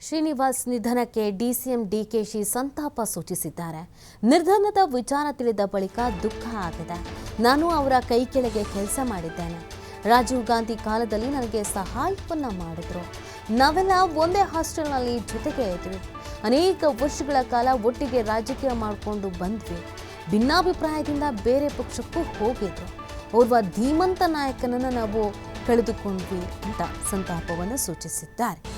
ಶ್ರೀನಿವಾಸ್ ನಿಧನಕ್ಕೆ ಡಿಸಿಎಂ ಡಿಕೆಶಿ ಸಂತಾಪ ಸೂಚಿಸಿದ್ದಾರೆ. ನಿರ್ಧನದ ವಿಚಾರ ತಿಳಿದ ಬಳಿಕ ದುಃಖ ಆಗಿದೆ. ನಾನು ಅವರ ಕೈ ಕೆಳಗೆ ಕೆಲಸ ಮಾಡಿದ್ದೇನೆ. ರಾಜೀವ್ ಗಾಂಧಿ ಕಾಲದಲ್ಲಿ ನನಗೆ ಸಹಾಯವನ್ನು ಮಾಡಿದ್ರು. ನಾವೆಲ್ಲ ಒಂದೇ ಹಾಸ್ಟೆಲ್ನಲ್ಲಿ ಜೊತೆಗೆ ಇದ್ವಿ. ಅನೇಕ ವರ್ಷಗಳ ಕಾಲ ಒಟ್ಟಿಗೆ ರಾಜಕೀಯ ಮಾಡಿಕೊಂಡು ಬಂದ್ವಿ. ಭಿನ್ನಾಭಿಪ್ರಾಯದಿಂದ ಬೇರೆ ಪಕ್ಷಕ್ಕೂ ಹೋಗಿದ್ರು. ಓರ್ವ ಧೀಮಂತ ನಾಯಕನನ್ನು ನಾವು ಕಳೆದುಕೊಂಡ್ವಿ ಅಂತ ಸಂತಾಪವನ್ನು ಸೂಚಿಸಿದ್ದಾರೆ.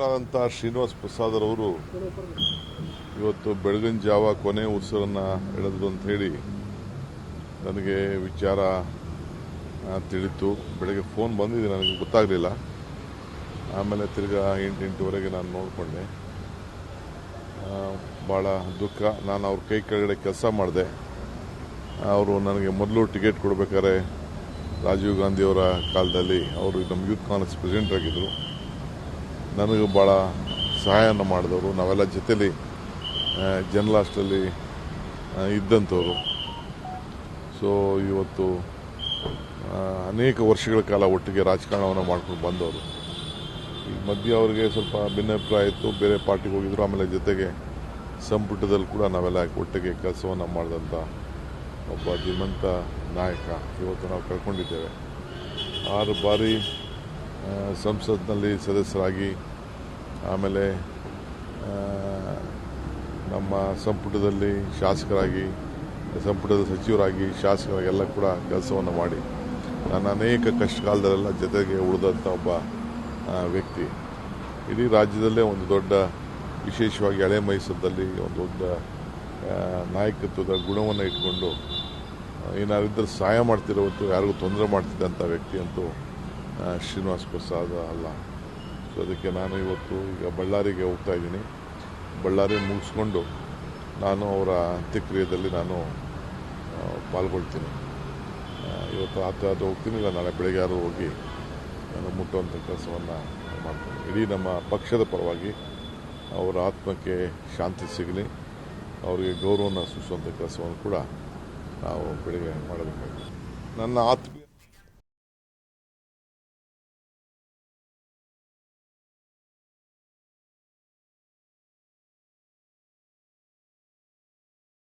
ರಾದಂಥ ಶ್ರೀನಿವಾಸ್ ಪ್ರಸಾದ್ ಅವರು ಇವತ್ತು ಬೆಳಗಿನ ಜಾವ ಕೊನೆ ಉಸಿರನ್ನು ಎಳೆದ್ರು ಅಂತ ಹೇಳಿ ನನಗೆ ವಿಚಾರ ತಿಳಿತು. ಬೆಳಗ್ಗೆ ಫೋನ್ ಬಂದಿದೆ, ನನಗೆ ಗೊತ್ತಾಗಲಿಲ್ಲ. ಆಮೇಲೆ ತಿರ್ಗಾ ಎಂಟೆಂಟುವರೆಗೆ ನಾನು ನೋಡಿಕೊಂಡೆ. ಭಾಳ ದುಃಖ. ನಾನು ಅವ್ರ ಕೈ ಕೆಳಗಡೆ ಕೆಲಸ ಮಾಡಿದೆ. ಅವರು ನನಗೆ ಮೊದಲು ಟಿಕೆಟ್ ಕೊಡಬೇಕಾದ್ರೆ ರಾಜೀವ್ ಗಾಂಧಿಯವರ ಕಾಲದಲ್ಲಿ ಅವರು ನಮ್ಮ ಯೂತ್ ಕಾಂಗ್ರೆಸ್ ಪ್ರೆಸಿಡೆಂಟ್ ಆಗಿದ್ದರು. ನನಗೂ ಭಾಳ ಸಹಾಯವನ್ನು ಮಾಡಿದವರು. ನಾವೆಲ್ಲ ಜೊತೆಲಿ ಜನರಲ್ ಇದ್ದಂಥವರು. ಸೊ ಇವತ್ತು ಅನೇಕ ವರ್ಷಗಳ ಕಾಲ ಒಟ್ಟಿಗೆ ರಾಜಕಾರಣವನ್ನು ಮಾಡ್ಕೊಂಡು ಬಂದವರು. ಈ ಮಧ್ಯೆ ಅವರಿಗೆ ಸ್ವಲ್ಪ ಭಿನ್ನಾಭಿಪ್ರಾಯ ಇತ್ತು. ಬೇರೆ ಪಾರ್ಟಿಗೆ ಹೋಗಿದ್ರು. ಆಮೇಲೆ ಜೊತೆಗೆ ಸಂಪುಟದಲ್ಲಿ ಕೂಡ ನಾವೆಲ್ಲ ಒಟ್ಟಿಗೆ ಕೆಲಸವನ್ನು ಮಾಡಿದಂಥ ಒಬ್ಬ ಧೀಮಂತ ನಾಯಕ ಇವತ್ತು ನಾವು ಕಳ್ಕೊಂಡಿದ್ದೇವೆ ಆರು ಬಾರಿ ಸಂಸತ್ನಲ್ಲಿ ಸದಸ್ಯರಾಗಿ, ಆಮೇಲೆ ನಮ್ಮ ಸಂಪುಟದಲ್ಲಿ ಶಾಸಕರಾಗಿ, ಸಂಪುಟದ ಸಚಿವರಾಗಿ ಶಾಸಕರಾಗಿ ಎಲ್ಲ ಕೂಡ ಕೆಲಸವನ್ನು ಮಾಡಿ. ನಾನು ಅನೇಕ ಕಷ್ಟ ಕಾಲದಲ್ಲೆಲ್ಲ ಜೊತೆಗೆ ಉಳಿದಂಥ ಒಬ್ಬ ವ್ಯಕ್ತಿ. ಇಡೀ ರಾಜ್ಯದಲ್ಲೇ ಒಂದು ದೊಡ್ಡ, ವಿಶೇಷವಾಗಿ ಹಳೆ ಮೈಸೂರದಲ್ಲಿ ಒಂದು ದೊಡ್ಡ ನಾಯಕತ್ವದ ಗುಣವನ್ನು ಇಟ್ಕೊಂಡು ಏನಾರಿದ್ದರೆ ಸಹಾಯ ಮಾಡ್ತಿರೋವಂತೂ ಯಾರಿಗೂ ತೊಂದರೆ ಮಾಡ್ತಿದ್ದಂಥ ವ್ಯಕ್ತಿ ಅಂತೂ ಶ್ರೀನಿವಾಸ್ ಪ್ರಸಾದ್ ಅಲ್ಲ. ಸೊ ಅದಕ್ಕೆ ನಾನು ಇವತ್ತು ಈಗ ಬಳ್ಳಾರಿಗೆ ಹೋಗ್ತಾ ಇದ್ದೀನಿ. ಬಳ್ಳಾರಿ ಮುಗಿಸ್ಕೊಂಡು ನಾನು ಅವರ ಅಂತ್ಯಕ್ರಿಯೆಯಲ್ಲಿ ನಾನು ಆ, ಪಾಲ್ಗೊಳ್ತೀನಿ. ಇವತ್ತು ಆತ ಅದು ಹೋಗ್ತೀನಿ ಇಲ್ಲ ನಾಳೆ ಬೆಳಗ್ಗೆ ಯಾರು ಹೋಗಿ ನಾನು ಮುಟ್ಟುವಂಥ ಕೆಲಸವನ್ನು ಮಾಡ್ತೀನಿ. ಇಡೀ ನಮ್ಮ ಪಕ್ಷದ ಪರವಾಗಿ ಅವರ ಆತ್ಮಕ್ಕೆ ಶಾಂತಿ ಸಿಗಲಿ ಅವರಿಗೆ ಗೌರವವನ್ನು ಸೂಚಿಸುವಂಥ ಕೆಲಸವನ್ನು ಕೂಡ ನಾವು ಬೆಳಗ್ಗೆ ಮಾಡಬೇಕಾಗಿದೆ ನನ್ನ ಆತ್ಮೀಯ